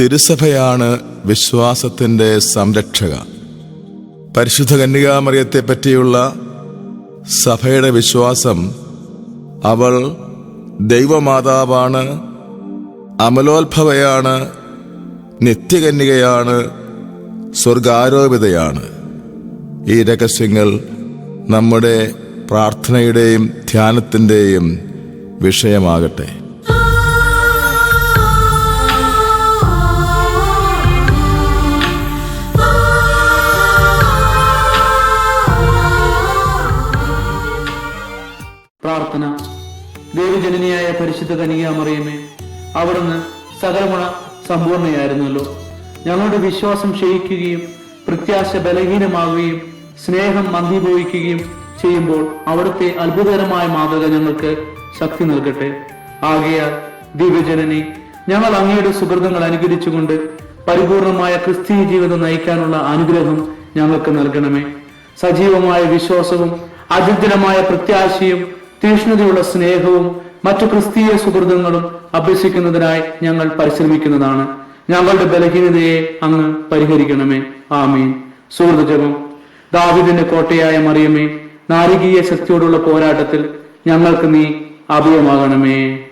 തിരുസഭയാണ് വിശ്വാസത്തിന്റെ സംരക്ഷക. പരിശുദ്ധ കന്യകാമറിയത്തെ പറ്റിയുള്ള സഭയുടെ വിശ്വാസം അവൾ ദൈവമാതാവാണ് അമലോത്ഭവയാണ് നിത്യകന്യകയാണ് സ്വർഗാരോപിതയാണ്. ഈ രഹസ്യങ്ങൾ നമ്മുടെ പ്രാർത്ഥനയുടെയും ധ്യാനത്തിന്റെയും വിഷയമാകട്ടെ. പ്രാർത്ഥന. ദേവജനനിയായ പരിശുദ്ധ കനികാമറിയമേ അവിടുന്ന് സകലമുണ സമ്പൂർണയായിരുന്നല്ലോ ഞങ്ങളുടെ വിശ്വാസം ക്ഷയിക്കുകയും പ്രത്യാശ ബലഹീനമാവുകയും സ്നേഹം മന്ദിപോയിക്കുകയും ചെയ്യുമ്പോൾ അവിടുത്തെ അത്ഭുതകരമായ മാതൃക ഞങ്ങൾക്ക് ശക്തി നൽകട്ടെ. ആകയാൽ ദിവ്യജനനി ഞങ്ങൾ അങ്ങയുടെ സുഹൃതങ്ങൾ അനുകരിച്ചുകൊണ്ട് പരിപൂർണമായ ക്രിസ്തീയ ജീവിതം നയിക്കാനുള്ള അനുഗ്രഹം ഞങ്ങൾക്ക് നൽകണമേ. സജീവമായ വിശ്വാസവും അചഞ്ചലമായ പ്രത്യാശയും തീഷ്ണതയുള്ള സ്നേഹവും മറ്റു ക്രിസ്തീയ സുഹൃതങ്ങളും അഭ്യസിക്കുന്നതിനായി ഞങ്ങൾ പരിശ്രമിക്കുന്നതാണ്. ഞങ്ങളുടെ ബലഹീനതയെ അങ്ങ് പരിഹരിക്കണമേ. ആമീൻ. സുഹൃതജപം ദാവിദിന്റെ കോട്ടയായ മറിയമേ നാരികീയ ശക്തിയോടുള്ള പോരാട്ടത്തിൽ ഞങ്ങൾക്ക് നീ അഭയമാകണമേ